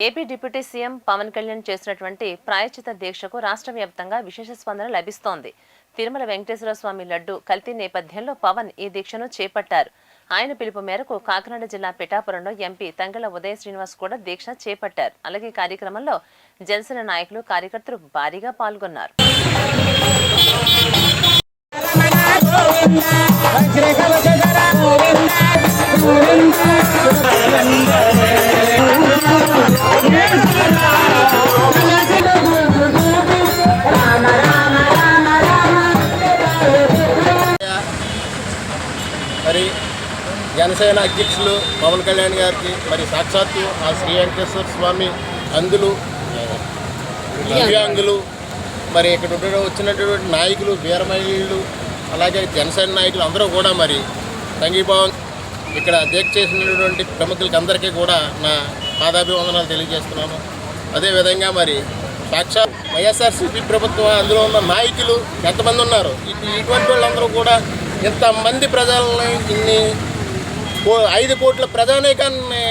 AP deputy CM Pawan Kalyan చేసినటువంటి ప్రాయచిత దీక్షకు రాష్ట్ర వ్యాప్తంగా విశేష స్పందన లభిస్తోంది తిరుమల వెంకటేశ్వర స్వామి లడ్డు కల్తీ నేపథ్యంలో పవన్ ఈ దీక్షను చేపట్టారు ఆయన పిలుపు మేరకు కాకినాడ జిల్లా పిఠాపురంలో ఎంపీ తంగళ ఉదయ శ్రీనివాస్ కూడా దీక్ష చేపట్టారు అలాగే కార్యక్రమంలో జనసేన నాయకులు కార్యకర్తలు భారీగా పాల్గొన్నారు మరి జనసేన అధ్యక్షులు పవన్ కళ్యాణ్ గారికి మరి సాక్షాత్తు ఆ శ్రీ వెంకటేశ్వర స్వామి అందులు దివ్యాంగులు మరి ఇక్కడ ఉండే వచ్చినటువంటి నాయకులు వీరమహిళలు అలాగే జనసేన నాయకులు అందరూ కూడా మరి సంఘీభావం ఇక్కడ దీక్ష చేసినటువంటి ప్రముఖులకి అందరికీ కూడా నా పాదాభివందనాలు తెలియజేస్తున్నాను. అదేవిధంగా మరి సాక్షాత్ వైఎస్ఆర్సీపీ ప్రభుత్వం అందులో ఉన్న నాయకులు ఎంతమంది ఉన్నారు? ఇటువంటి వాళ్ళందరూ కూడా ఇంతమంది ప్రజలని ఇన్ని కో- ఐదు కోట్ల ప్రజానీకాన్ని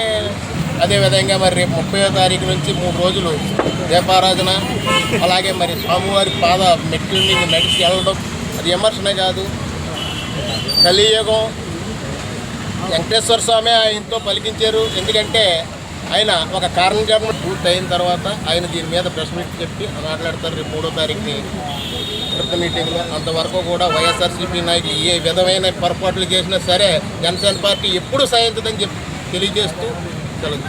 అదేవిధంగా మరి రేపు ముప్పై తారీఖు నుంచి మూడు రోజులు దీపారాధన అలాగే మరి స్వామివారి పాద మెట్లు మీద నడిచి వెళ్ళడం అది విమర్శనే కాదు. కలియుగం వెంకటేశ్వర స్వామి ఆయనతో పలికించారు. ఎందుకంటే ఆయన ఒక కారణం జన్మ పూర్తి అయిన తర్వాత ఆయన దీని మీద ప్రెస్ మీట్ చెప్పి మాట్లాడతారు. రేపు మూడో తారీఖుని పెద్ద మీటింగ్లో అంతవరకు కూడా వైఎస్ఆర్సీపీ నాయకులు ఏ విధమైన పొరపాట్లు చేసినా సరే జనసేన పార్టీ ఎప్పుడు సహించదని చెప్పి తెలియజేస్తూ సెలవు.